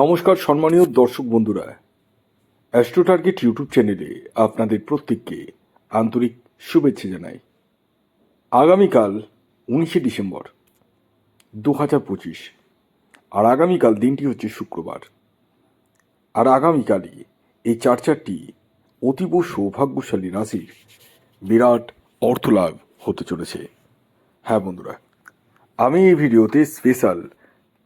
নমস্কার সম্মানীয় দর্শক বন্ধুরা। অ্যাস্ট্রো টার্গেট ইউটিউব চ্যানেলে আপনাদের প্রত্যেককে আন্তরিক শুভেচ্ছা জানাই। আগামীকাল উনিশে ডিসেম্বর দু হাজার পঁচিশ। আর আগামীকাল দিনটি হচ্ছে শুক্রবার। আর আগামীকালই এই চার চারটি অতীব সৌভাগ্যশালী রাশির বিরাট অর্থলাভ হতে চলেছে। হ্যাঁ বন্ধুরা, আমি এই ভিডিওতে স্পেশাল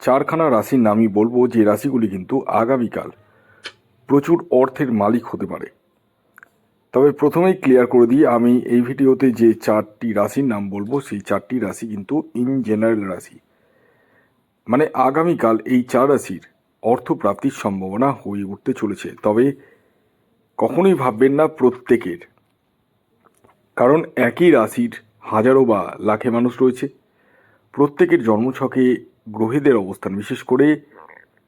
চারখানা রাশির নামই বলব যে রাশিগুলি কিন্তু আগামীকাল প্রচুর অর্থের মালিক হতে পারে। তবে প্রথমেই ক্লিয়ার করে দিই, আমি এই ভিডিওতে যে চারটি রাশির নাম বলব, সেই চারটি রাশি কিন্তু ইন জেনারেল রাশি। মানে আগামীকাল এই চার রাশির অর্থপ্রাপ্তির সম্ভাবনা হয়ে উঠতে চলেছে। তবে কখনোই ভাববেন না প্রত্যেকের। কারণ একই রাশির হাজারো বা লাখে মানুষ রয়েছে। প্রত্যেকের জন্মছকে গ্রহেদের অবস্থান, বিশেষ করে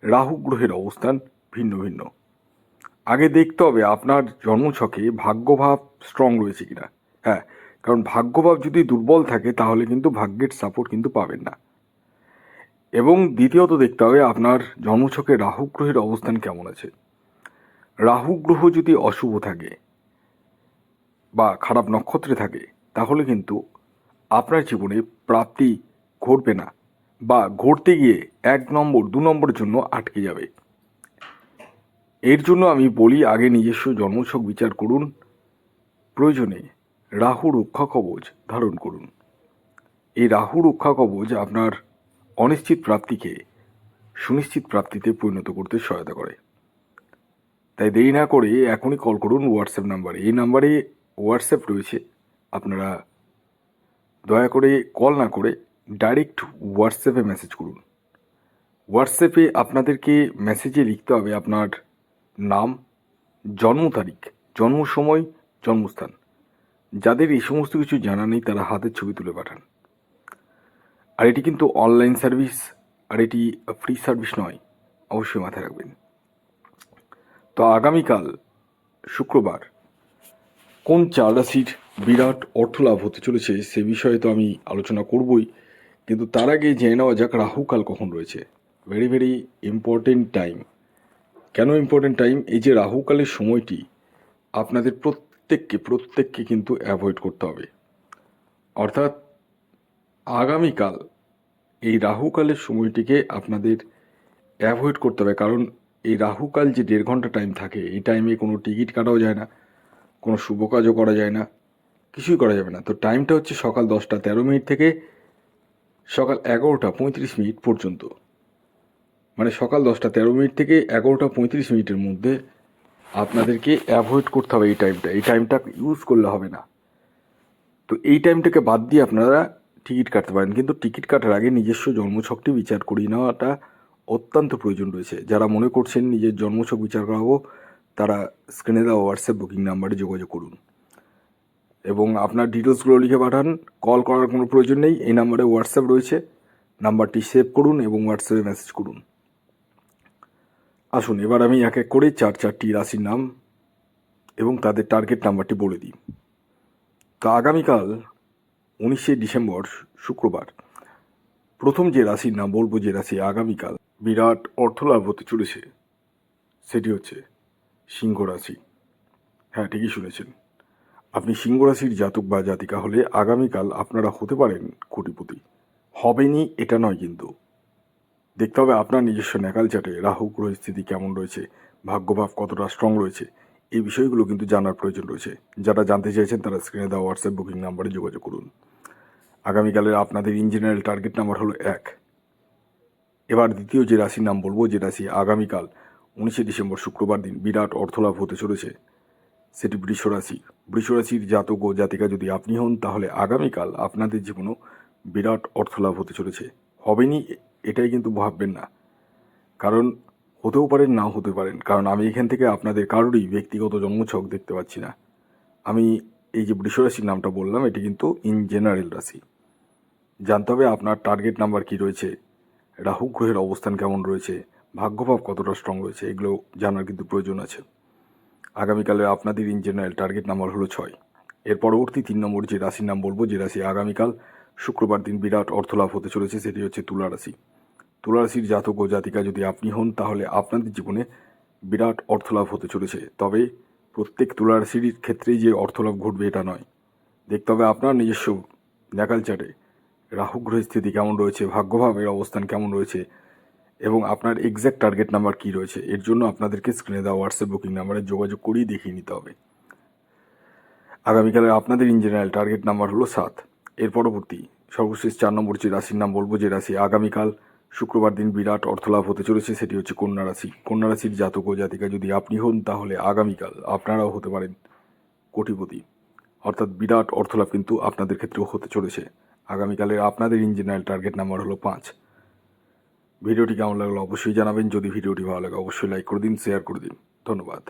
রাহু গ্রহের অবস্থান ভিন্ন ভিন্ন। আগে দেখতে হবে আপনার জন্মছকে ভাগ্যভাব স্ট্রং রয়েছে কিনা। হ্যাঁ কারণ ভাগ্যভাব যদি দুর্বল থাকে, তাহলে কিন্তু ভাগ্যের সাপোর্ট কিন্তু পাবেন না। এবং দ্বিতীয়ত দেখতে হবে আপনার জন্মছকে রাহু গ্রহের অবস্থান কেমন আছে। রাহু গ্রহ যদি অশুভ থাকে বা খারাপ নক্ষত্রে থাকে, তাহলে কিন্তু আপনার জীবনে প্রাপ্তি ঘটবে না। বা ঘুরতে গিয়ে এক নম্বর, দু নম্বরের জন্য আটকে যাবে। এর জন্য আমি বলি, আগে নিজস্ব জন্মছক বিচার করুন। প্রয়োজনে রাহু রক্ষা কবচ ধারণ করুন। এই রাহু রক্ষা কবচ আপনার অনিশ্চিত প্রাপ্তিকে সুনিশ্চিত প্রাপ্তিতে পরিণত করতে সহায়তা করে। তাই দেরি না করে এখনই কল করুন হোয়াটসঅ্যাপ নাম্বারে এই নাম্বারে হোয়াটসঅ্যাপ রয়েছে। আপনারা দয়া করে কল না করে ডাইরেক্ট হোয়াটসঅ্যাপে মেসেজ করুন। হোয়াটসঅ্যাপে আপনাদেরকে মেসেজে লিখতে হবে আপনার নাম, জন্ম তারিখ, জন্ম সময়, জন্মস্থান। যাদের এই সমস্ত কিছু জানা নেই, তারা হাতের ছবি তুলে পাঠান। আর এটি কিন্তু অনলাইন সার্ভিস আর এটি ফ্রি সার্ভিস নয়, অবশ্যই মাথায় রাখবেন। তো আগামীকাল, শুক্রবার, কোন চার রাশির বিরাট অর্থ লাভ হতে চলেছে, সে বিষয়ে তো আমি আলোচনা করবই। কিন্তু তার আগে জেনে নেওয়া যাক রাহুকাল কখন রয়েছে। ভেরি ভেরি ইম্পর্টেন্ট টাইম কেন ইম্পর্টেন্ট টাইম এই যে রাহুকালের সময়টি, আপনাদের প্রত্যেককে প্রত্যেককে কিন্তু অ্যাভয়েড করতে হবে। অর্থাৎ আগামীকাল এই রাহুকালের সময়টিকে আপনাদের অ্যাভয়েড করতে হবে। কারণ এই রাহুকাল যে দেড় ঘণ্টা টাইম থাকে, এই টাইমে কোনো টিকিট কাটাও যায় না, কোনো শুভ কাজও করা যায় না, কিছুই করা যাবে না। তো টাইমটা হচ্ছে সকাল দশটা তেরো মিনিট থেকে সকাল এগারোটা পঁয়ত্রিশ মিনিট পর্যন্ত। মানে সকাল দশটা তেরো মিনিট থেকে এগারোটা পঁয়ত্রিশ মিনিটের মধ্যে আপনাদেরকে অ্যাভয়েড করতে হবে এই টাইমটা এই টাইমটা ইউজ করলে হবে না। তো এই টাইমটাকে বাদ দিয়ে আপনারা টিকিট কাটতে পারেন। কিন্তু টিকিট কাটার আগে নিজস্ব জন্মছকটি বিচার করিয়ে নেওয়াটা অত্যন্ত প্রয়োজন রয়েছে। যারা মনে করছেন নিজের জন্মছক বিচার করাবো, তারা স্ক্রিনে দেওয়া হোয়াটসঅ্যাপ বুকিং নাম্বারে যোগাযোগ করুন। এবং আপনার ডিটেলসগুলো লিখে পাঠান। কল করার কোনো প্রয়োজন নেই। এই নাম্বারে হোয়াটসঅ্যাপ রয়েছে। নাম্বারটি সেভ করুন এবং হোয়াটসঅ্যাপে মেসেজ করুন। আসুন, এবার আমি এক এক করে চার চারটি রাশির নাম এবং তাদের টার্গেট নাম্বারটি বলে দিই। তো আগামীকাল উনিশে ডিসেম্বর শুক্রবার প্রথম যে রাশির নাম বলব, যে রাশি আগামীকাল বিরাট অর্থলাভ হতে চলেছে, সেটি হচ্ছে সিংহ রাশি। হ্যাঁ ঠিকই শুনেছেন। আপনি সিংহ রাশির জাতক বা জাতিকা হলে আগামীকাল আপনারা হতে পারেন কোটিপতি। হবেনি এটা নয় কিন্তু। দেখতে হবে আপনার নিজস্ব ন্যাকাল চাটে রাহু, গ্রহের স্থিতি কেমন রয়েছে, ভাগ্যভাব কতটা স্ট্রং রয়েছে, এই বিষয়গুলো কিন্তু জানার প্রয়োজন রয়েছে। যারা জানতে চাইছেন তারা স্ক্রিনে দেওয়া হোয়াটসঅ্যাপ বুকিং নাম্বারে যোগাযোগ করুন। আগামীকালের আপনাদের ইঞ্জিনিয়ারিং টার্গেট নাম্বার হলো এক। এবার দ্বিতীয় যে রাশির নাম বলব, যে রাশি আগামীকাল উনিশে ডিসেম্বর শুক্রবার দিন বিরাট অর্থলাভ হতে চলেছে। সেটি বৃষ রাশি বৃষ রাশির জাতক ও জাতিকা যদি আপনি হন, তাহলে আগামীকাল আপনাদের জীবনেও বিরাট অর্থলাভ হতে চলেছে। হবেনি এটাই কিন্তু ভাববেন না। কারণ হতেও পারেন, নাও হতে পারেন। কারণ আমি এখান থেকে আপনাদের কারোরই ব্যক্তিগত জন্মছক দেখতে পাচ্ছি না। আমি এই যে বৃষ রাশির নামটা বললাম, এটি কিন্তু ইন জেনারেল রাশি। জানতে হবে আপনার টার্গেট নাম্বার কি রয়েছে, রাহু গ্রহের অবস্থান কেমন রয়েছে, ভাগ্যভাব কতটা স্ট্রং রয়েছে, এগুলো জানার কিন্তু প্রয়োজন আছে। আগামীকালে আপনাদের ইন জেনারেল টার্গেট নাম্বার হলো ছয়। এর পরবর্তী তিন নম্বর যে রাশির নাম বলব, যে রাশি আগামীকাল শুক্রবার দিন বিরাট অর্থলাভ হতে চলেছে, সেটি হচ্ছে তুলা রাশি। তুলারাশির জাতক ও জাতিকা যদি আপনি হন, তাহলে আপনাদের জীবনে বিরাট অর্থলাভ হতে চলেছে। তবে প্রত্যেক তুলারাশির ক্ষেত্রেই যে অর্থলাভ ঘটবে, এটা নয়। দেখতে হবে আপনার নিজস্ব ন্যাকাল চাটে রাহু গ্রহের স্থিতি কেমন রয়েছে, ভাগ্যভাবের অবস্থান কেমন রয়েছে এবং আপনার এক্স্যাক্ট টার্গেট নাম্বার কী রয়েছে, এর জন্য আপনাদেরকে স্ক্রিনে দেওয়া হোয়াটসঅ্যাপ বুকিং নাম্বারে যোগাযোগ করেই দেখিয়ে নিতে হবে। আগামীকালে আপনাদের ইন জেনারেল টার্গেট নাম্বার হলো সাত। এর পরবর্তী সর্বশেষ চার নম্বর যে রাশির নাম বলব, যে রাশি আগামীকাল শুক্রবার দিন বিরাট অর্থলাভ হতে চলেছে, সেটি হচ্ছে কন্যা রাশি। কন্যা রাশির জাতক ও জাতিকা যদি আপনি হন, তাহলে আগামীকাল আপনারাও হতে পারেন কোটিপতি। অর্থাৎ বিরাট অর্থলাভ কিন্তু আপনাদের ক্ষেত্রেও হতে চলেছে। আগামীকালের আপনাদের ইন জেনারেল টার্গেট নাম্বার হলো পাঁচ। ভিডিওটি কেমন লাগল অবশ্যই জানাবেন। যদি ভিডিওটি ভালো লাগে, অবশ্যই লাইক করে দিন শেয়ার করে দিন। ধন্যবাদ।